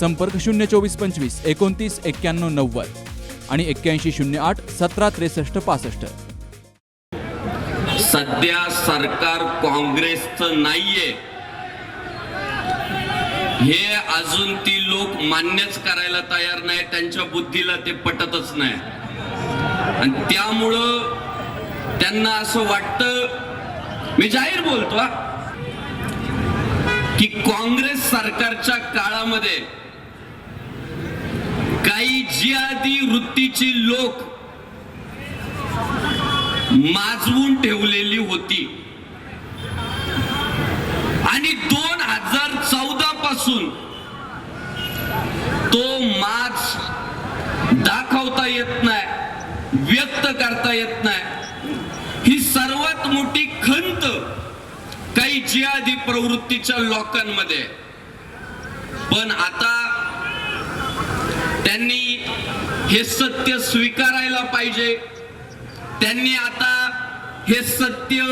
संपर्क शून्य चोवीस पंचवीस एकोणतीस एक्क्याण्णव नव्वद आणि एक्क्याऐंशी शून्य आठ सतरा त्रेसष्ट पासष्ट. सध्या सरकार काँग्रेसचं नाहीये. हे अजून ती लोक मान्यच करायला तयार नाही त्यांच्या बुद्धीला ते पटतच नाही. आणि त्यामुळं त्यांना असं वाटतं मी जाहीर बोलतो की काँग्रेस सरकारच्या काळामध्ये काही जिहादी वृत्तीची लोक माजवून ठेवलेली होती. आणि दोन हजार चौदा पासून तो माज दाखवता येत नाही व्यक्त करता येत नाही. ही सर्वात मोठी खंत काही जिहादी प्रवृत्तीच्या लोकांमध्ये. पण आता त्यांनी हे सत्य स्वीकारायला पाहिजे. त्यांनी आता हे सत्य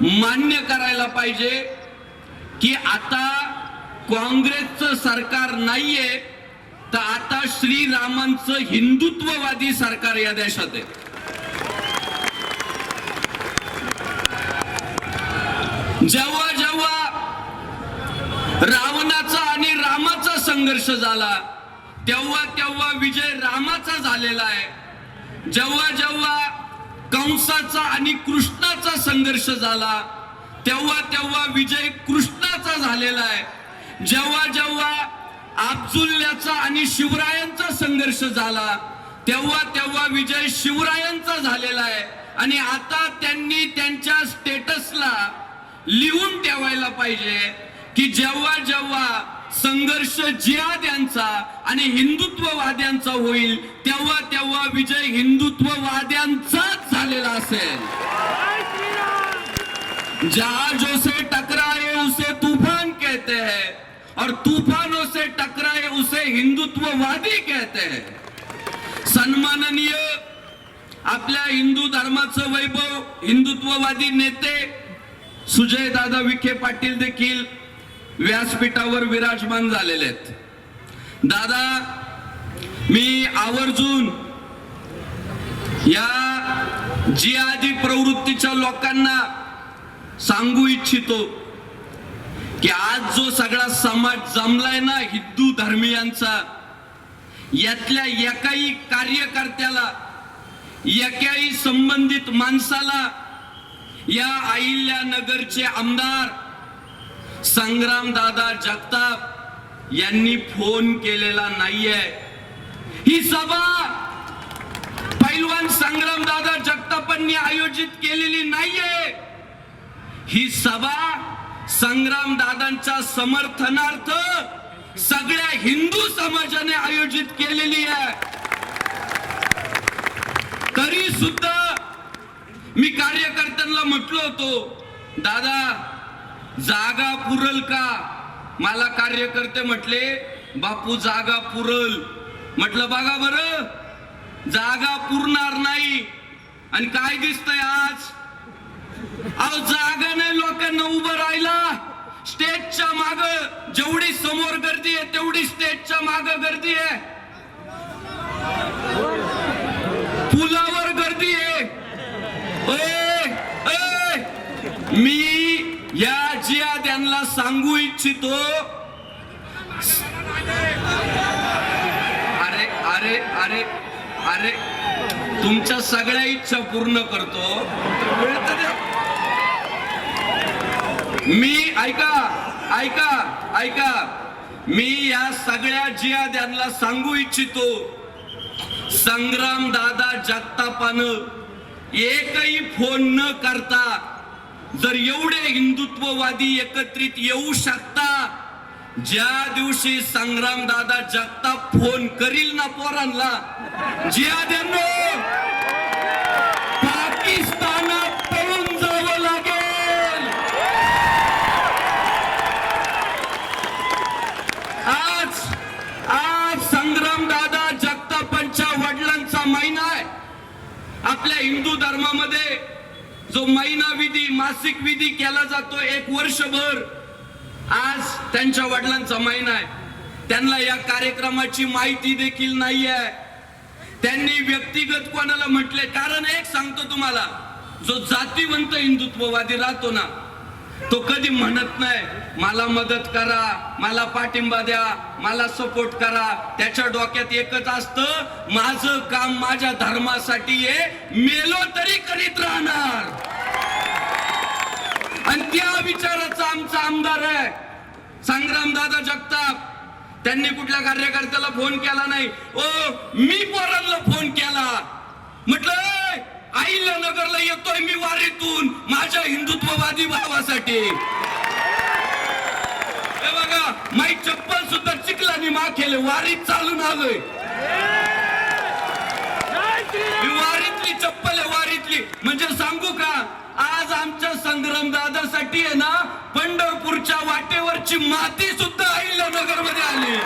मान्य करायला पाहिजे की आता काँग्रेसचं सरकार नाहीये तर आता श्रीरामांचं हिंदुत्ववादी सरकार या देशात आहे. जेव्हा जेव्हा रावणाचा आणि रामाचा संघर्ष झाला तेव्हा तेव्हा विजय रामाचा झालेला आहे. जेव्हा जेव्हा कंसाचा आणि कृष्णाचा संघर्ष झाला तेव्हा तेव्हा विजय कृष्णाचा झालेला आहे. जेव्हा जेव्हा अब्जुल्याचा आणि शिवरायांचा संघर्ष झाला तेव्हा तेव्हा विजय शिवरायांचा झालेला आहे. आणि आता त्यांनी त्यांच्या स्टेटसला लिहून ठेवायला पाहिजे. की जेव्हा जेव्हा संघर्ष जिहाद्यांचा आणि हिंदुत्ववाद्यांचा होईल तेव्हा तेव्हा विजय हिंदुत्ववाद्यांचाच झालेला असेल. जहाजों से टकराए उसे तूफान कहते हैं और तूफानों से टकराए उसे हिंदुत्ववादी कहते हैं। सन्माननीय आपल्या हिंदू धर्माचं वैभव हिंदुत्ववादी नेते सुजय दादा विखे पाटील देखील व्यासपीठावर विराजमान झालेले आहेत. दादा मी आवर्जून या जिहादी प्रवृत्तीच्या लोकांना सांगू इच्छितो की आज जो सगळा समाज जमलाय ना हिंदू धर्मियांचा यातल्या एकाही कार्यकर्त्याला एकाही संबंधित माणसाला या अहिल्यानगरचे आमदार संग्राम दादा जगताप यांनी फोन केलेला नाहीये. ही सभा पैलवान संग्राम दादा जगतापांनी आयोजित केलेली नाहीये. ही सभा संग्राम दादांच्या समर्थनार्थ सगळ्या हिंदू समाजाने आयोजित केलेली आहे. तरी सुद्धा मी कार्यकर्त्यांना म्हटलो होतो दादा जागा पुरल का? मला कार्यकर्ते म्हटले बापू जागा पुरल. म्हटलं बघा बर जागा पुरणार नाही. आणि काय दिसतंय आज? अहो जागा नाही लोकांना उभं राहिला. स्टेजच्या माग जेवढी समोर गर्दी आहे तेवढी स्टेजच्या माग गर्दी आहे. पुलावर गर्दी आहे. मी या जिया त्यांना सांगू इच्छितो. अरे अरे अरे अरे तुमच्या सगळ्या इच्छा पूर्ण करतो. मी ऐका ऐका ऐका. मी या सगळ्या जिया त्यांना सांगू इच्छितो. संग्राम दादा जगतापानं एकही फोन न करता जर एवढे हिंदुत्ववादी एकत्रित येऊ शकता ज्या दिवशी संग्राम दादा जगताप फोन करील ना पोरांना जिहाद्यांनो पाकिस्तानात पळून जावं लागेल. आज आज संग्राम दादा जगतापांच्या वडिलांचा महिना आहे. आपल्या हिंदू धर्मामध्ये जो महिना विधी मासिक विधी केला जातो एक वर्षभर आज त्यांच्या वडिलांचा महिना आहे. त्यांना या कार्यक्रमाची माहिती देखील नाही आहे त्यांनी व्यक्तिगत कोणाला म्हटले? कारण एक सांगतो तुम्हाला जो जातीवंत हिंदुत्ववादी राहतो ना तो कधी म्हणत नाही मला मदत करा मला पाठिंबा द्या मला सपोर्ट करा. त्याच्या डोक्यात एकच असतं माझं काम माझ्या धर्मासाठी आहे मेलो तरी करीत राहणार. आणि त्या विचाराचा आमचा आमदार आहे संग्राम दादा जगताप. त्यांनी कुठल्या कार्यकर्त्याला फोन केला नाही? ओ मी पोरांना फोन केला. म्हटलं आईला नगरला येतोय मी वारीतून माझ्या हिंदुत्ववादी भावासाठी. बघा माई चप्पल सुद्धा चिखलानी माखेल वारीत चालून आलोय. वारीतली चप्पल आहे वारीतली. म्हणजे सांगू का आज आमच्या संग्राम दादासाठी आहे ना पंढरपूरच्या वाटेवरची माती सुद्धा अहिल्यानगरमध्ये आली.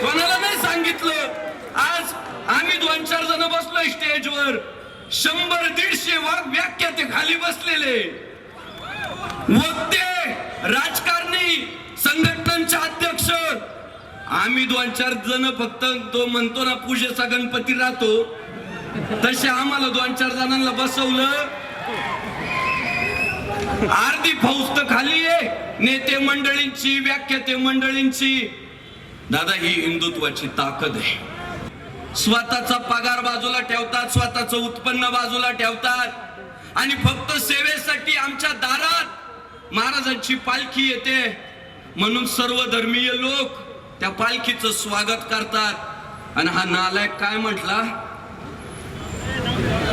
कोणाला नाही सांगितलं आज आम्ही दोन चार जण बसलोय स्टेजवर शंभर दीडशे वाघ व्याख्याते खाली बसलेले. वक्ते राजकारणी संघटनांचे अध्यक्ष. आम्ही दोन चार जण फक्त तो म्हणतो ना पूजेचा गणपती राहतो. तसे आम्हाला दोन चार जणांना बसवलं. अर्धी फौज तर खाली आहे. नेते मंडळींची व्याख्याते मंडळींची. दादा ही हिंदुत्वाची ताकद आहे. स्वतःचा पगार बाजूला ठेवतात स्वतःचं उत्पन्न बाजूला ठेवतात. आणि फक्त सेवेसाठी आमच्या दारात महाराजांची पालखी येते. म्हणून सर्व धर्मीय लोक त्या पालखीचं स्वागत करतात. आणि हा नालायक काय म्हटला?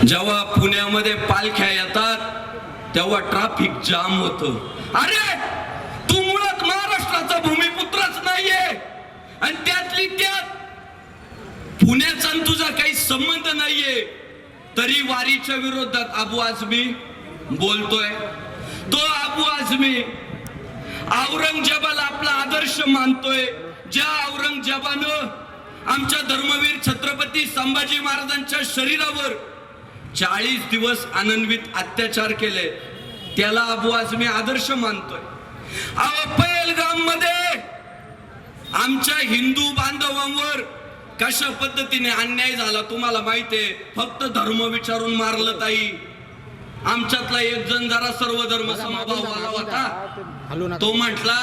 जेव्हा पुण्यामध्ये पालख्या येतात तेव्हा ट्राफिक जाम होत. अरे तू मुळात महाराष्ट्राचा भूमिपुत्रच नाहीये. आणि त्यातली त्यात पुण्याचा तुझा काही संबंध नाहीये. तरी वारीच्या विरोधात अबू आझमी बोलतोय. तो अबू आझमी औरंगजेबाला आपला आदर्श मानतोय. ज्या औरंगजेबानं आमच्या धर्मवीर छत्रपती संभाजी महाराजांच्या शरीरावर चाळीस दिवस आनंदवित अत्याचार केले. त्याला अबू आझमी आदर्श मानतोय. अहो पहलगाममध्ये आमच्या हिंदू बांधवांवर कशा पद्धतीने अन्याय झाला तुम्हाला माहितीये फक्त धर्म विचारून मारलं ताई. आमच्यातला एक जण जरा सर्व धर्म समभावाला होता. तो म्हटला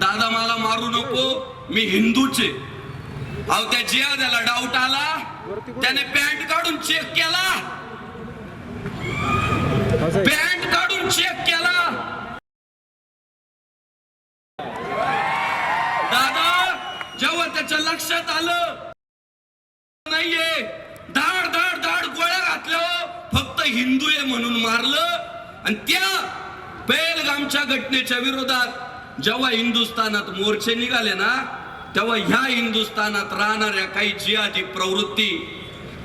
दादा मला मारू नको मी हिंदूचे. अहो त्या जियाद्याला डाऊट आला. त्याने पॅन्ट काढून चेक केला. पॅन्ट काढून चेक केला दादा जेव्हा त्याच्या लक्षात आलं नाहीये धाड धाड धाड गोळ्या घातल्या हो. फक्त हिंदू आहे म्हणून मारलं आणि त्या पेलगामच्या घटनेच्या विरोधात जेव्हा हिंदुस्थानात मोर्चे निघाले ना तेव्हा ह्या हिंदुस्थानात राहणाऱ्या काही जियादी प्रवृत्ती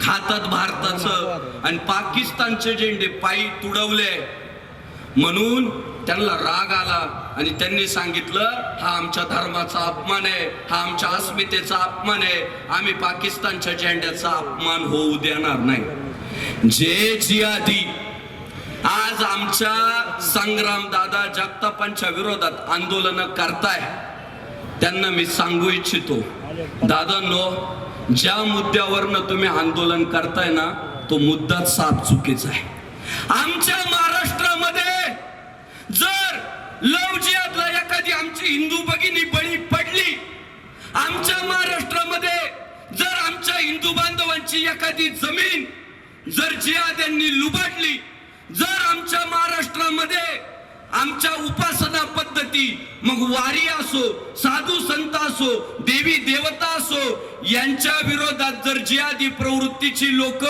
खातात भारताचं आणि पाकिस्तानचे झेंडे पायी तुडवले. म्हणून त्यांना राग आला आणि त्यांनी सांगितलं हा आमच्या धर्माचा अपमान आहे हा आमच्या अस्मितेचा अपमान आहे आम्ही पाकिस्तानच्या झेंड्याचा अपमान होऊ देणार नाही. जे जियादी आज आमच्या संग्राम दादा जगतापांच्या विरोधात आंदोलन करताय. त्यांना मी सांगू इच्छितो. दादांनो ज्या मुद्द्यावरनं तुम्ही आंदोलन करताय ना तो मुद्दा साफ चुकीचा आहे. आमच्या महाराष्ट्रामध्ये जर लव एखादी आमची हिंदू भगिनी बळी पडली आमच्या महाराष्ट्रामध्ये जर आमच्या हिंदू बांधवांची एखादी जमीन जर जिहाद्यांनी लुबाडली जर आमच्या महाराष्ट्रामध्ये आमच्या उपासना पद्धती मग वारी असो साधू संत असो देवी देवता असो यांच्या विरोधात जर जियादी प्रवृत्तीची लोक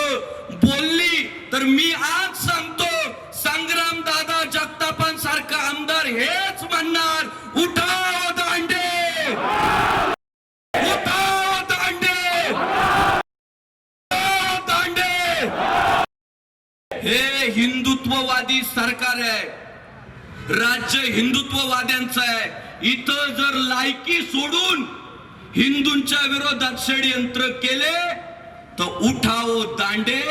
बोलली तर मी आज सांगतो संग्राम दादा जगतापांसारखा आमदार हेच म्हणणार उठाव दांडे! उठाव दांडे! दांडे! हे हिंदुत्ववादी सरकार आहे. राज्य हिंदुत्ववाद्यांचं आहे. इथं जर लायकी सोडून हिंदूंच्या विरोधात षडयंत्र केले तर उठाओ दांडे.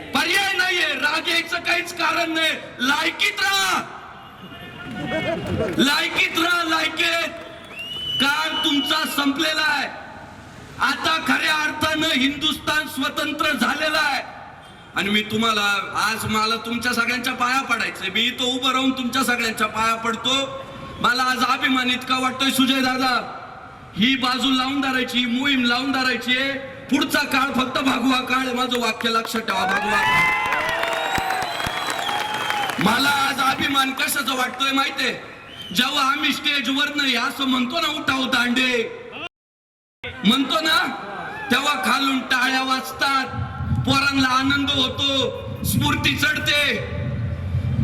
पर्याय नाहीये. राग यायचं काहीच कारण नाही. लायकीत राहा. लायकीत राहा लायकेत काळ तुमचा संपलेला आहे. आता खऱ्या अर्थानं हिंदुस्थान स्वतंत्र झालेलं आहे. आणि मी तुम्हाला आज मला तुमच्या सगळ्यांच्या पाया पडायचंय. मी इथं उभं राहून तुमच्या सगळ्यांच्या पाया पडतो. मला आज अभिमान इतका वाटतोय सुजय दादा. ही बाजू लावून धरायची मोहीम लावून धरायची पुढचा काळ फक्त भागवा काळ. माझं वाक्य लक्षात ठेवा भागवा काळ. मला आज अभिमान कशाचा वाटतोय माहितीये? जेव्हा आम्ही स्टेजवर नाही असं म्हणतो ना उठाव दांडे. म्हणतो ना तेव्हा खालून टाळ्या वाजतात. पोरांना आनंद होतो स्फूर्ती चढते.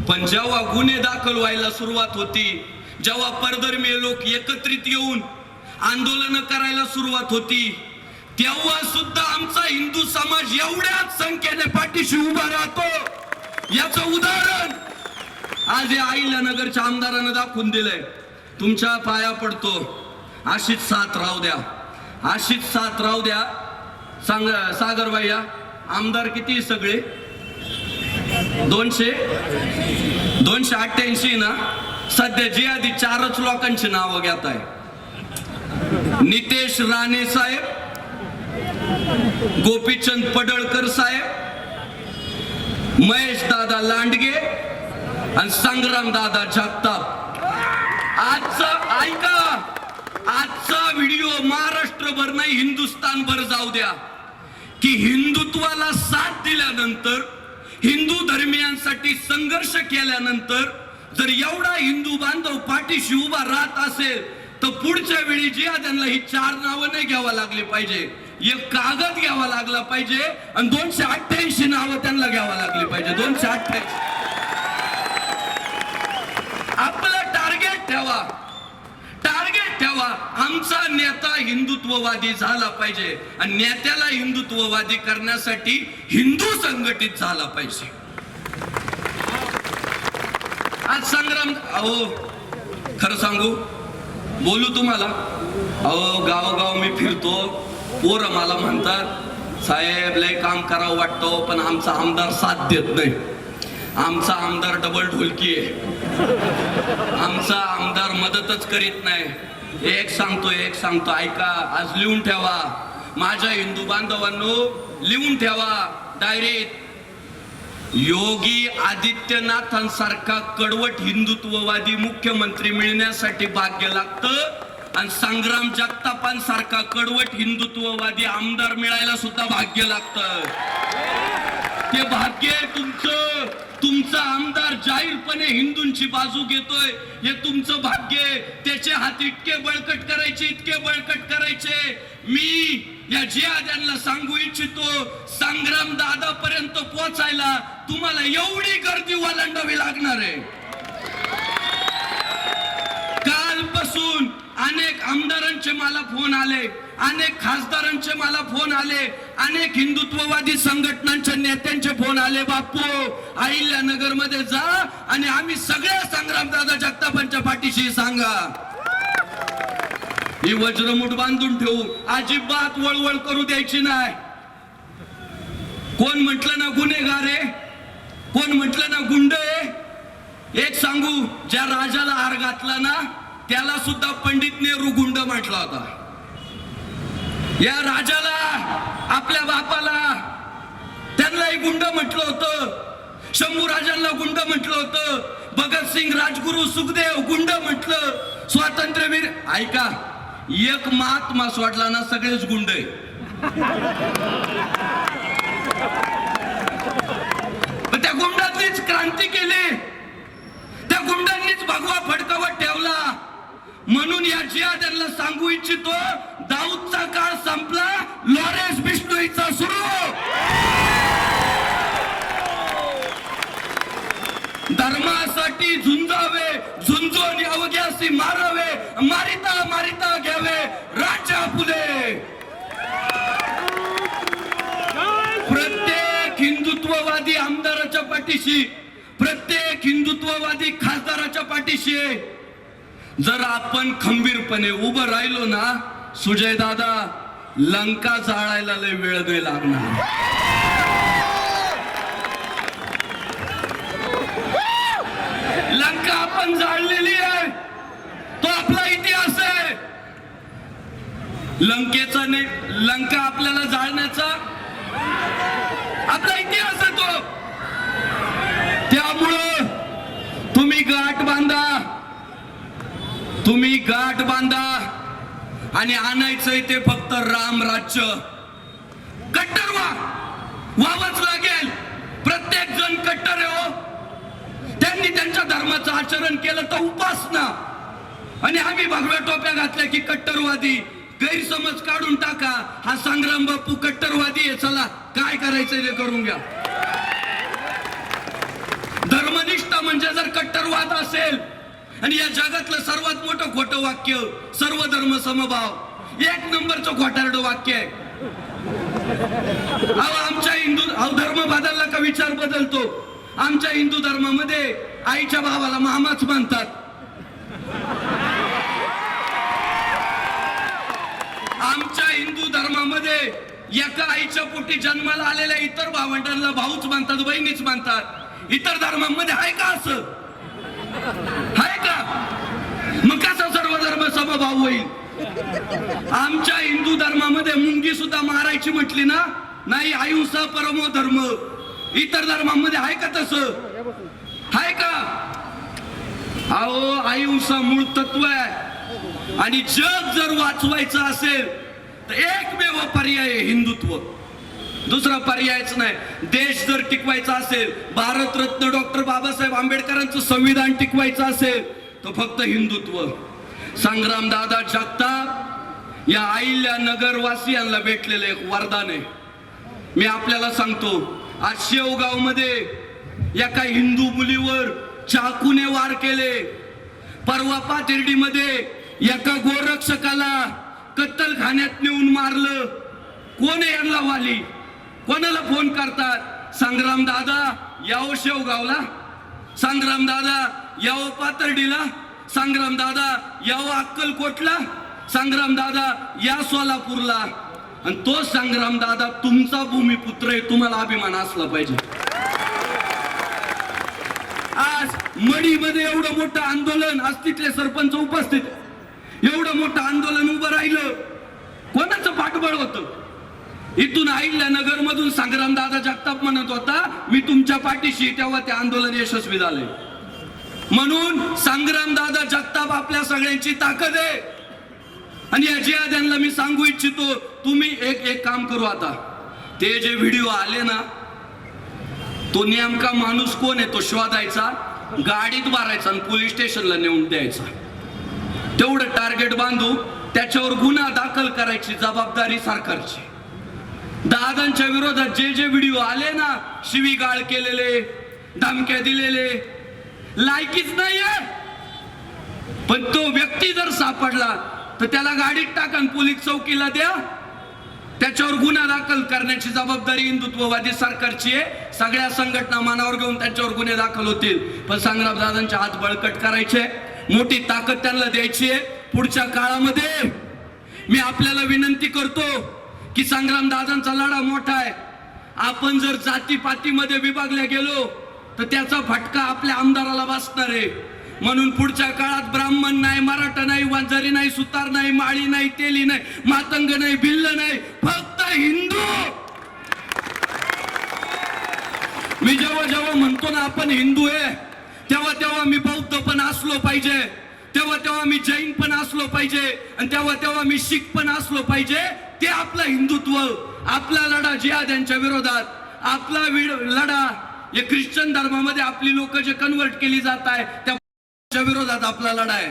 पण जेव्हा गुन्हे दाखल व्हायला सुरुवात होती जेव्हा परधर्मीय लोक एकत्रित येऊन आंदोलन करायला सुरुवात होती तेव्हा सुद्धा आमचा हिंदू समाज एवढ्याच संख्येने पाठीशी उभा राहतो. याचं उदाहरण आज या नगरच्या आमदारानं दाखवून दिलंय. तुमच्या पाया पडतो. अशीच साथ राहू द्या. अशीच साथ राहू द्या. सांग सागर भैया आमदार किती सगळे? दोनशे? दोनशे अठ्ठ्याऐंशी ना? सध्या जे आधी चारच लोकांची नावं घेत आहे. नितेश राणे साहेब गोपीचंद पडळकर साहेब महेश दादा लांडगे आणि संग्राम दादा जगताप. आजचा ऐका आजचा व्हिडिओ महाराष्ट्रभर नाही हिंदुस्थानभर जाऊ द्या. की हिंदुत्वाला साथ दिल्यानंतर हिंदू धर्मियांसाठी संघर्ष केल्यानंतर जर एवढा हिंदू बांधव पाठीशी उभा राहत असेल तर पुढच्या वेळी जे त्यांना ही चार नावं नाही घ्यावं लागली पाहिजे. एक कागद घ्यावा लागला पाहिजे आणि दोनशे अठ्ठ्याऐंशी नावं त्यांना घ्यावा लागली पाहिजे. दोनशे अठ्ठ्याऐंशी. आपलं टार्गेट ठेवा. टार्गेट आमचा नेता हिंदुत्ववादी झाला पाहिजे. आणि नेत्याला हिंदुत्ववादी करण्यासाठी हिंदू संघटित झाला पाहिजे. आज संग्राम अहो खरं सांगू बोलू तुम्हाला. अहो गावोगाव मी फिरतो. पोरं मला म्हणतात साहेब लय काम करावं वाटतं पण आमचा आमदार साथ देत नाही. आमचा आमदार डबल ढोलकी आहे. आमचा आमदार मदतच करीत नाही. एक सांगतो एक सांगतो. ऐका आज लिहून ठेवा. माझ्या हिंदू बांधवांनो लिहून ठेवा. डायरीत योगी आदित्यनाथांसारखा कडवट हिंदुत्ववादी मुख्यमंत्री मिळण्यासाठी भाग्य लागतं आणि संग्राम जगतापांसारखा कडवट हिंदुत्ववादी आमदार मिळायला सुद्धा भाग्य लागतं. ते भाग्य आहे तुमचं. तुमचा आमदार जाहीरपणे हिंदूंची बाजू घेतोय. हे तुमचं भाग्य आहे. त्याचे हात इतके बळकट करायचे इतके बळकट करायचे. मी या जियाद्यांना सांगू इच्छितो संग्राम दादा पर्यंत पोहोचायला तुम्हाला एवढी गर्दी ओलांडावी लागणार आहे. कालपासून अनेक आमदारांचे मला फोन आले. अनेक खासदारांचे मला फोन आले अनेक हिंदुत्ववादी संघटनांच्या नेत्यांचे फोन आले बापू अहिल्यानगरमध्ये जा आणि आम्ही सगळ्या संग्रामदादा जगतापांच्या पाठीशी सांगा. ही वज्रमुठ बांधून ठेवू अजिबात वळवळ करू द्यायची नाही. कोण म्हटलं ना गुन्हेगार आहे? कोण म्हटलं ना गुंड आहे? एक सांगू ज्या राजाला हार घातला ना त्याला सुद्धा पंडित नेहरू गुंड म्हटला होता. या राजाला आपल्या बापाला त्यांनाही गुंड म्हटलं होतं. शंभू राजांना गुंड म्हटलं होतं. भगतसिंग राजगुरू सुखदेव गुंड म्हटलं. स्वातंत्र्यवीर ऐका एक महात्मा सोडला ना सगळेच गुंड आहे त्या गुंडातलीच क्रांती केली. त्या गुंडांनीच भगवा फडकावत ठेवला. म्हणून या जिया त्यांना सांगू इच्छितो दाऊदचा काळ संपला लॉरेन्स बिष्णोईचा सुरू. धर्मासाठी झुंजावे झुंजून अवघ्यासी मारावे मारिता मारिता घ्यावे राजा फुले. प्रत्येक हिंदुत्ववादी आमदाराच्या पाठीशी प्रत्येक हिंदुत्ववादी खासदाराच्या पाठीशी आहे जर आपण खंबीरपणे उभं राहिलो ना सुजय दादा लंका जाळायला लय वेळ नाही लागणार. लंका आपण जाळलेली आहे. तो आपला इतिहास आहे. लंकेचा नाही लंका आपल्याला जाळण्याचा आपला इतिहास आहे तो. त्यामुळं तुम्ही गाठ बांधा. तुम्ही गाठ बांधा. आणि आणायचंय ते फक्त राम राज्य. कट्टर वावच व्हावंच लागेल. प्रत्येक जण कट्टर हो. त्यांनी त्यांच्या धर्माचं आचरण केलं तर उपासना. आणि आम्ही भगव्या टोप्या घातल्या की कट्टरवादी गैरसमज काढून टाका. हा संग्राम बापू कट्टरवादी आहे. चला काय करायचं ते करून घ्या. धर्मनिष्ठ म्हणजे जर कट्टरवाद असेल आणि या जगातलं सर्वात मोठं खोटं वाक्य सर्व धर्म समभाव. एक नंबरचं खोटारडं वाक्य आहे. अहो आमच्या हिंदू अहो धर्म बदलला का विचार बदलतो? आमच्या हिंदू धर्मामध्ये आईच्या भावाला मामाच मानतात. आमच्या हिंदू धर्मामध्ये एका आईच्या पोटी जन्माला आलेल्या इतर भावंडांना भाऊच मानतात बहिणीच मानतात. इतर धर्मामध्ये आहे का असं? सर्वधर्म समभाव होईल. आमच्या हिंदू धर्मामध्ये मुंगी सुद्धा मारायची म्हटली ना नाही अहिंसा परमो धर्म. इतर धर्मामध्ये आहे का तस? आहे का? अहो अहिंसा मूळ तत्व आहे. आणि जग जर वाचवायचं असेल तर एकमेव पर्याय आहे हिंदुत्व. दुसरा पर्यायच नाही. देश जर टिकवायचा असेल भारतरत्न डॉक्टर बाबासाहेब आंबेडकरांचं संविधान टिकवायचं असेल तर फक्त हिंदुत्व. संग्राम दादा जगताप या आईल्या नगरवासियांना भेटलेलं एक वरदान आहे. मी आपल्याला सांगतो आज शेवगावमध्ये एका हिंदू मुलीवर चाकूने वार केले. परवा पाथिर्डीमध्ये एका गोरक्षकाला कत्तलखान्यात नेऊन मारलं. कोण यांना वाली? कोणाला फोन करतात? संग्राम दादा यावं शेवगावला. संग्राम दादा यावं पातर्डीला संग्राम दादा यावं अक्कलकोटला संग्राम दादा या सोलापूरला. आणि तो संग्राम दादा तुमचा भूमिपुत्र आहे तुम्हाला अभिमान असला पाहिजे. आज मणीमध्ये एवढं मोठं आंदोलन आज तिथले सरपंच उपस्थित. एवढं मोठं आंदोलन उभं राहिलं. कोणाचं पाठबळ होतं? इथून आईल्या नगर मधून संग्राम दादा जगताप म्हणत होता मी तुमच्या पाठीशी तेव्हा ते आंदोलन यशस्वी झाले म्हणून संग्राम दादा जगताप आपल्या सगळ्यांची ताकद आहे. आणि या जिहाद्यांना मी सांगू इच्छितो तुम्ही एक एक काम करू आता. ते जे व्हिडिओ आले ना तो नेमका माणूस कोण आहे? तो शोधायचा गाडीत मारायचा आणि पोलीस स्टेशनला नेऊन द्यायचा. तेवढं टार्गेट बांधू त्याच्यावर गुन्हा दाखल करायची जबाबदारी सरकारची. दादांच्या विरोधात जे जे व्हिडिओ आले ना शिवीगाळ केलेले धमक्या दिलेले लायकीच नाहीये. पण तो व्यक्ती जर सापडला तर त्याला गाडीत टाकन पोलीस चौकीला द्या. त्याच्यावर गुन्हा दाखल करण्याची जबाबदारी हिंदुत्ववादी सरकारची आहे. सगळ्या संघटना मानावर घेऊन त्यांच्यावर गुन्हे दाखल होतील. पण संग्राम दादांचे हात बळकट करायचे. मोठी ताकद त्यांना द्यायची आहे. पुढच्या काळामध्ये मी आपल्याला विनंती करतो की संग्राम दादांचा लढा मोठा आहे. आपण जर जातीपातीमध्ये विभागल्या गेलो तर त्याचा फटका आपल्या आमदाराला बसणार आहे. म्हणून पुढच्या काळात ब्राह्मण नाही मराठा नाही वांजारी नाही सुतार नाही माळी नाही तेली नाही मातंग नाही भिल्ल नाही फक्त हिंदू! मी जेव्हा जेव्हा म्हणतो ना आपण हिंदू आहे तेव्हा तेव्हा मी बौद्ध पण असलो पाहिजे. तेव्हा तेव्हा मी जैन पण असलो पाहिजे. आणि तेव्हा तेव्हा मी शीख पण असलो पाहिजे. ते आपलं हिंदुत्व आपला लढा जिहाद यांच्या विरोधात आपला विड- लढा हे ख्रिश्चन धर्मामध्ये आपली लोक जे कन्वर्ट केली जात आहे त्या विरोधात आपला लढा आहे.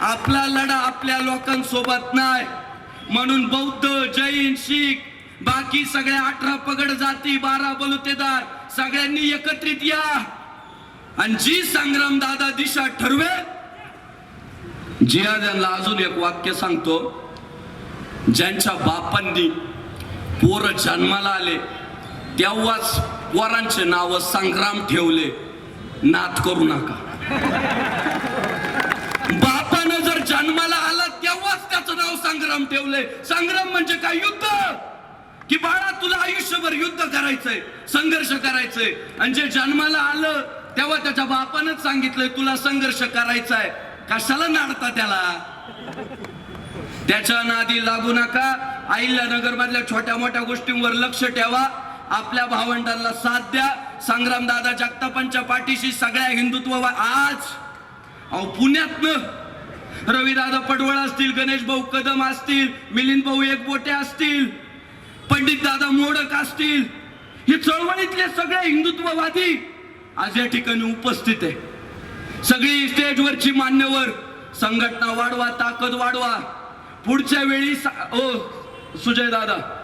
आपला लढा आपल्या लोकांसोबत नाही. म्हणून बौद्ध जैन शीख बाकी सगळ्या अठरा पगड जाती बारा बलुतेदार सगळ्यांनी एकत्रित या. आणि जी संग्राम दादा दिशा ठरवे जिहाद्यांना अजून एक वाक्य सांगतो. ज्यांच्या बापांनी पोर जन्माला आले तेव्हाच वरांचे नाव संग्राम ठेवले. नाद करू नका. बापानं जर जन्माला आला तेव्हाच त्याचं नाव संग्राम ठेवलंय संग्राम म्हणजे काय? युद्ध! की बाळा तुला आयुष्यभर युद्ध करायचंय संघर्ष करायचंय. आणि जे जन्माला आलं तेव्हा त्याच्या बापानच सांगितलंय तुला संघर्ष करायचाय. कशाला नाडता त्याला? त्याच्या नादी लागू नका. आईला नगरमधल्या छोट्या मोठ्या गोष्टींवर लक्ष ठेवा. आपल्या भावंडांना साथ द्या. संग्रामदादा जगतापांच्या पाठीशी सगळ्या हिंदुत्व आज. अहो पुण्यातनं. रविदादा पडवळ असतील गणेश भाऊ कदम असतील मिलिंद भाऊ एकबोटे असतील पंडित दादा मोडक असतील. हे चळवळीतले सगळे हिंदुत्ववादी आज या ठिकाणी उपस्थित आहे. सगळी स्टेजवरची मान्यवर संघटना वाढवा ताकद वाढवा. पुढच्या वेळी सा- ओ सुजय दादा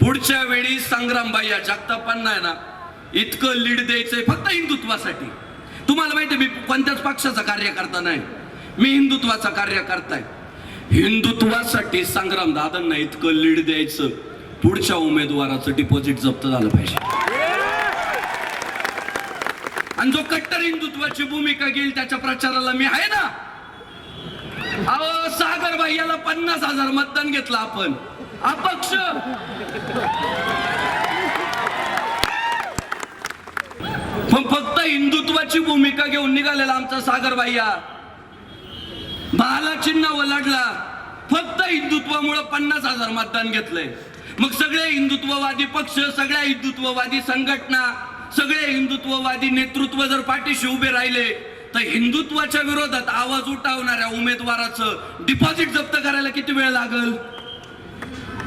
पुढच्या वेळी संग्रामबाई या जगतापांना आहे ना इतकं लीड द्यायचंय फक्त हिंदुत्वासाठी. तुम्हाला माहिती मी कोणत्याच पक्षाचा कार्यकर्ता नाही. मी हिंदुत्वाचा कार्यकर्ता आहे. हिंदुत्वासाठी संग्राम दादांना इतकं लीड द्यायचं पुढच्या उमेदवाराचं डिपॉझिट जप्त झालं पाहिजे. आणि जो कट्टर हिंदुत्वाची भूमिका घेईल त्याच्या प्रचाराला मी आहे ना. अहो सागर भाई याला पन्नास हजार मतदान घेतलं आपण. अपक्ष! पण फक्त हिंदुत्वाची भूमिका घेऊन निघालेला आमचा सागर भैया भाला चिन्हावर लढला फक्त हिंदुत्वामुळे पन्नास हजार मतदान घेतलंय. मग सगळे हिंदुत्ववादी पक्ष सगळ्या हिंदुत्ववादी संघटना सगळे हिंदुत्ववादी नेतृत्व जर पाठीशी उभे राहिले तर हिंदुत्वाच्या विरोधात आवाज उठावणाऱ्या उमेदवाराचं डिपॉझिट जप्त करायला किती वेळ लागल?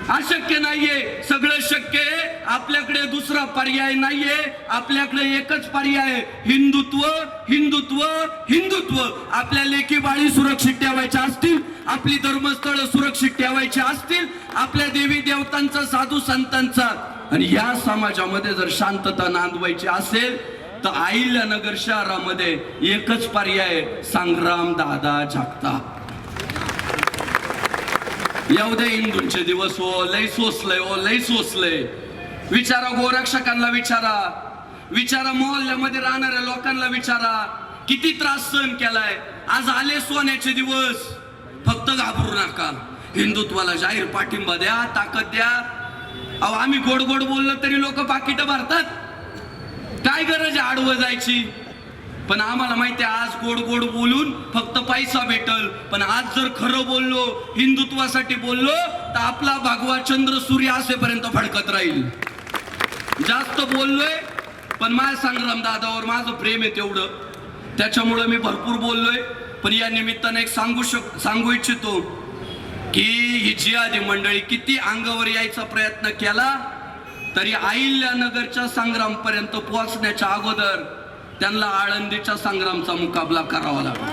अशक्य नाहीये. सगळं शक्य आहे. आपल्याकडे दुसरा पर्याय नाहीये. आपल्याकडे एकच पर्याय हिंदुत्व हिंदुत्व हिंदुत्व. आपल्या लेखी बाळी सुरक्षित ठेवायच्या असतील. आपली धर्मस्थळ सुरक्षित ठेवायची असतील. आपल्या देवी देवतांचा साधू संतांचा. आणि या समाजामध्ये जर शांतता नांदवायची असेल तर अहिल्यानगर शहरामध्ये एकच पर्याय संग्राम दादा झाकता. येऊ दे हिंदूंचे दिवस हो लय सोसले हो लय सोसले विचारा गोरक्षकांना विचारा. विचारा मोहल्ल्यामध्ये राहणाऱ्या लोकांना विचारा. किती त्रास सहन केलाय? आज आले सोन्याचे दिवस. फक्त घाबरू नका. हिंदुत्वाला जाहीर पाठिंबा द्या ताकद द्या. अहो आम्ही गोड गोड बोललो तरी लोक पाकिटं भरतात. काय गरज आहे आडवं जायची? पण आम्हाला माहिती आहे आज गोड गोड बोलून फक्त पैसा भेटल. पण आज जर खरं बोललो हिंदुत्वासाठी बोललो तर आपला भगवा चंद्र सूर्य असेपर्यंत फडकत राहील. जास्त बोललोय पण माझ्या संग्राम दादावर माझं प्रेम आहे तेवढं. त्याच्यामुळं मी भरपूर बोललोय. पण या निमित्तानं एक सांगू शक सांगू इच्छितो की ही जिहादी मंडळी किती अंगावर यायचा प्रयत्न केला तरी अहिल्यानगरच्या संग्रामपर्यंत पोहोचण्याच्या अगोदर त्यांना आळंदीच्या संग्रामचा मुकाबला करावा लागला.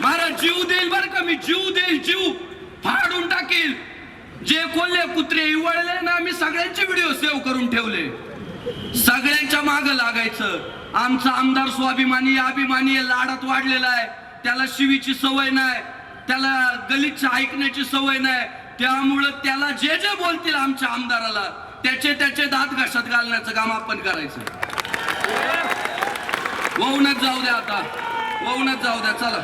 महाराज जीव देईल बर का मी जीव देईल जीव फाडून टाकेल. जे कोल्हे कुत्रे इवळले ना आम्ही सगळ्यांचे व्हिडिओ सेव्ह करून ठेवले. सगळ्यांच्या माग लागायचं. आमचा आमदार स्वाभिमानी अभिमानी लाडात वाढलेला आहे. त्याला शिवीची सवय नाही. त्याला गलिच्छ ऐकण्याची सवय नाही. त्यामुळं त्याला जे जे बोलतील आमच्या आमदाराला त्याचे त्याचे दात घशात घालण्याचं काम आपण करायचं. वहूनच जाऊ द्या आता. वहूनच जाऊ द्या चला.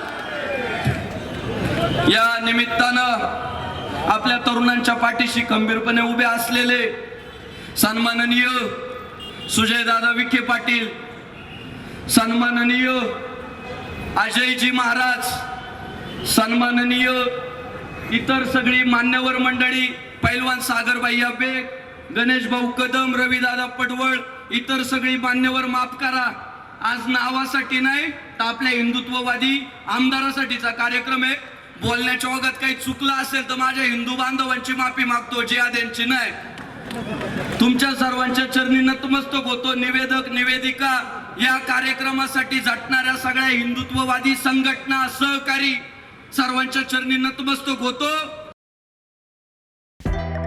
या निमित्तानं आपल्या तरुणांच्या पाठीशी खंबीरपणे उभे असलेले सन्माननीय सुजयदादा विखे पाटील सन्माननीय अजयजी महाराज सन्माननीय इतर सगळी मान्यवर मंडळी पैलवान सागरबाई बेग गणेश भाऊ कदम रविदादा पडवळ इतर सगळी मान्यवर माफ करा. आज नावासाठी नाही तर आपल्या हिंदुत्ववादी आमदारासाठीचा कार्यक्रम आहे. बोलण्याच्या ओघात काही चुकलं असेल तर माझ्या हिंदू बांधवांची माफी मागतो जिहाद्यांची नाही. तुमच्या सर्वांच्या चरणी नतमस्तक होतो. निवेदक निवेदिका या कार्यक्रमासाठी झटणाऱ्या सगळ्या हिंदुत्ववादी संघटना सहकारी सर्वांच्या चरणी नतमस्तक होतो.